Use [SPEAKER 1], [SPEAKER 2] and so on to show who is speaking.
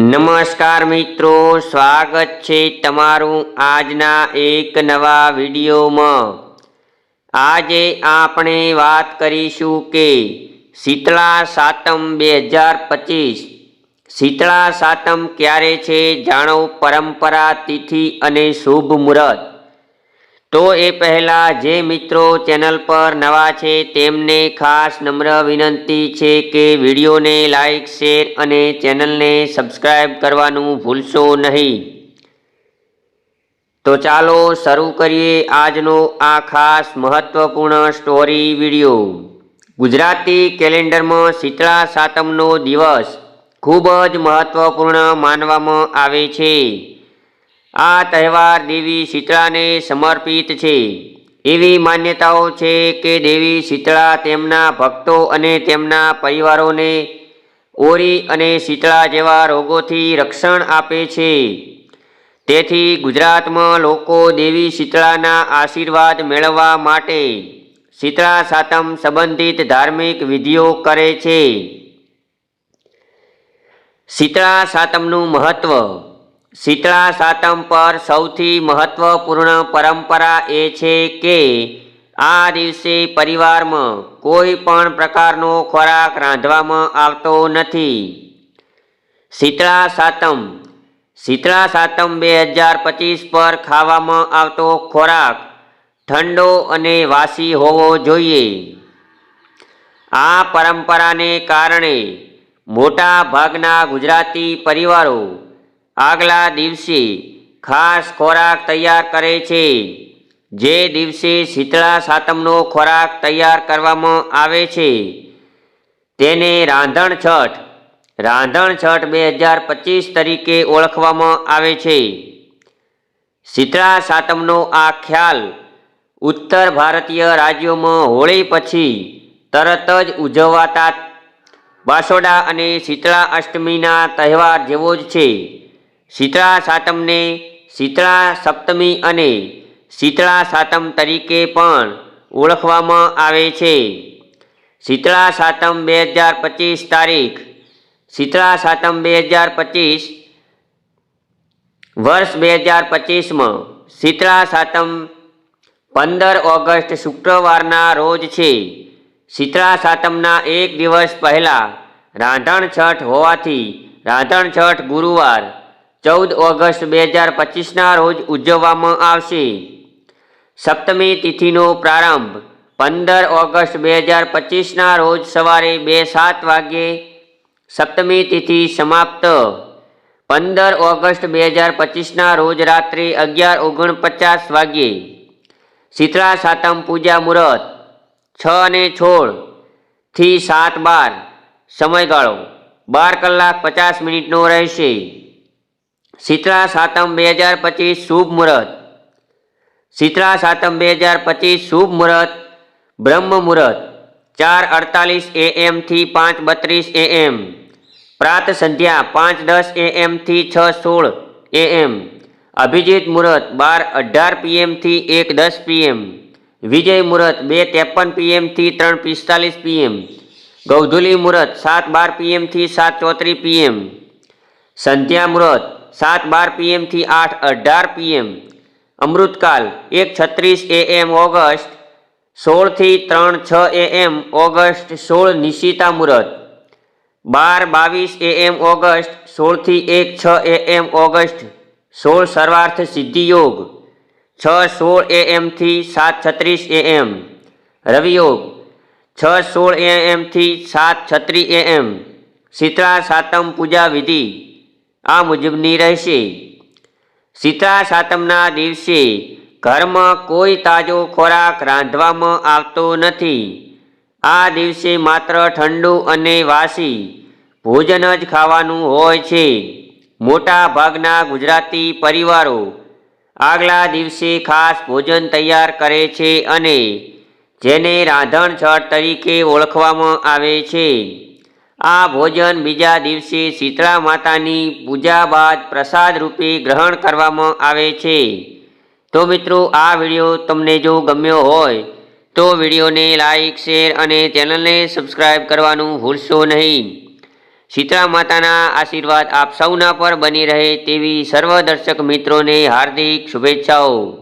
[SPEAKER 1] નમસ્કાર મિત્રો, સ્વાગત છે તમારું આજના એક નવા વિડીયોમાં. આજે આપણે વાત કરીશું કે શીતળા સાતમ બે હજાર પચીસ. શીતળા સાતમ ક્યારે છે, જાણો? પરંપરા, તિથિ અને શુભ મુહૂર્ત. તો એ પહેલાં જે મિત્રો ચેનલ પર નવા છે તેમને ખાસ નમ્ર વિનંતી છે કે વિડીયોને લાઈક, શેર અને ચેનલને સબસ્ક્રાઈબ કરવાનું ભૂલશો નહીં. તો ચાલો શરૂ કરીએ આજનો આ ખાસ મહત્વપૂર્ણ સ્ટોરી વીડિયો. ગુજરાતી કેલેન્ડરમાં શીતળા સાતમનો દિવસ ખૂબ જ મહત્વપૂર્ણ માનવામાં આવે છે. આ તહેવાર દેવી શીતળાને સમર્પિત છે. એવી માન્યતાઓ છે કે દેવી શીતળા તેમના ભક્તો અને તેમના પરિવારોને ઓરી અને શીતળા જેવા રોગોથી રક્ષણ આપે છે. તેથી ગુજરાતમાં લોકો દેવી શીતળાના આશીર્વાદ મેળવવા માટે શીતળા સાતમ સંબંધિત ધાર્મિક વિધિઓ કરે છે. શીતળા સાતમનું મહત્વ શીતળા સાતમ પર સૌથી મહત્વપૂર્ણ પરંપરા એ છે કે આ દિવસે પરિવારમાં કોઈ પણ પ્રકારનો ખોરાક રાંધવામાં આવતો નથી. શીતળા સાતમ. શીતળા સાતમ બે હજાર પચીસ પર ખાવામાં આવતો ખોરાક ઠંડો અને વાસી હોવો જોઈએ. આ પરંપરાને કારણે મોટા ભાગના ગુજરાતી પરિવારો આગલા દિવસે ખાસ ખોરાક તૈયાર કરે છે. જે દિવસે શીતળા સાતમનો ખોરાક તૈયાર કરવામાં આવે છે. તેને રાંધણ છઠ રાંધણ છઠ બે હજાર પચીસ તરીકે ઓળખવામાં આવે છે. શીતળા સાતમનો આ ખ્યાલ ઉત્તર ભારતીય રાજ્યોમાં હોળી પછી તરત જ ઉજવાતા બાસોડા અને શીતળા અષ્ટમીના તહેવાર જેવો જ છે. શીતળા સાતમને શીતળા સપ્તમી અને શીતળા સાતમ તરીકે પણ ઓળખવામાં આવે છે. શીતળા સાતમ બે હજાર પચીસ તારીખ. શીતળા સાતમ બે હજાર પચીસ વર્ષ બે હજાર પચીસમાં. શીતળા સાતમ પંદર ઓગસ્ટ શુક્રવારના રોજ છે. શીતળા સાતમના એક દિવસ પહેલાં રાંધણ છઠ હોવાથી રાંધણ છઠ ગુરુવાર ચૌદ ઓગસ્ટ બે હજાર પચીસના રોજ ઉજવવામાં આવશે. સપ્તમી તિથિનો પ્રારંભ. પંદર ઓગસ્ટ બે હજાર પચીસના રોજ સવારે બે સાત વાગ્યે સપ્તમી તિથિ સમાપ્ત. પંદર ઓગસ્ટ બે હજાર પચીસના રોજ રાત્રે અગિયાર ઓગણપચાસ વાગ્યે શીતળા સાતમ પૂજા મુહૂર્ત. છ અને છોળથી સાત બાર. સમયગાળો. બાર કલાક પચાસ મિનિટનો રહેશે. શીતળા સાતમ બે હજાર પચીસ શુભ મુહૂર્ત. શીતળા સાતમ બે હજાર પચીસ શુભ મુહૂર્ત, બ્રહ્મ મુહૂર્ત, ચાર અડતાલીસ એએમથી પાંચ બત્રીસ એએમ. પ્રાત સંધ્યા પાંચ દસ એએમથી છ સોળ એએમ. અભિજીત મુહૂર્ત બાર અઢાર પીએમથી એક દસ પીએમ. વિજય મુહૂર્ત બે ત્રેપન પીએમથી ત્રણ પિસ્તાલીસ પીએમ. ગૌધુલી મુહૂર્ત સાત બાર પીએમથી સાત ચોત્રીસ પીએમ. સંધ્યા મુહૂર્ત સાત બાર પીએમથી આઠ અઢાર પીએમ અમૃતકાલ, એક છત્રીસ એએમ ઓગસ્ટ સોળથી ત્રણ છ એએમ ઓગસ્ટ, સોળ નિશિતા મુહૂર્ત બાર બાવીસ એએમ ઓગસ્ટ સોળથી એક છ એએમ ઓગસ્ટ, સોળ સર્વાર્થ સિદ્ધિ યોગ. છ, સોળ એએમથી સાત છત્રીસ એએમ રવિયોગ છ, સોળ એએમથી સાત છત્રીસ એએમ શીતળા સાતમ પૂજા વિધિ. આ મુજબની રહેશે. શીતળા સાતમના દિવસે ઘરમાં કોઈ તાજો ખોરાક રાંધવામાં આવતો નથી. આ દિવસે માત્ર ઠંડુ અને વાસી ભોજન જ ખાવાનું હોય છે. મોટા ભાગના ગુજરાતી પરિવારો આગલા દિવસે ખાસ ભોજન તૈયાર કરે છે અને જેને રાંધણછળ તરીકે ઓળખવામાં આવે છે. આ ભોજન બીજા દિવસે શીતળા માતાની પૂજા બાદ પ્રસાદ રૂપે ગ્રહણ કરવામાં આવે છે. તો મિત્રો, આ વીડિયો તમને જો ગમ્યો હોય, તો વિડીયોને લાઈક, શેર અને ચેનલને સબસ્ક્રાઈબ કરવાનું ભૂલશો નહીં. શીતળા માતાના આશીર્વાદ આપ સૌના પર બની રહે તેવી સર્વ દર્શક મિત્રોને હાર્દિક શુભેચ્છાઓ.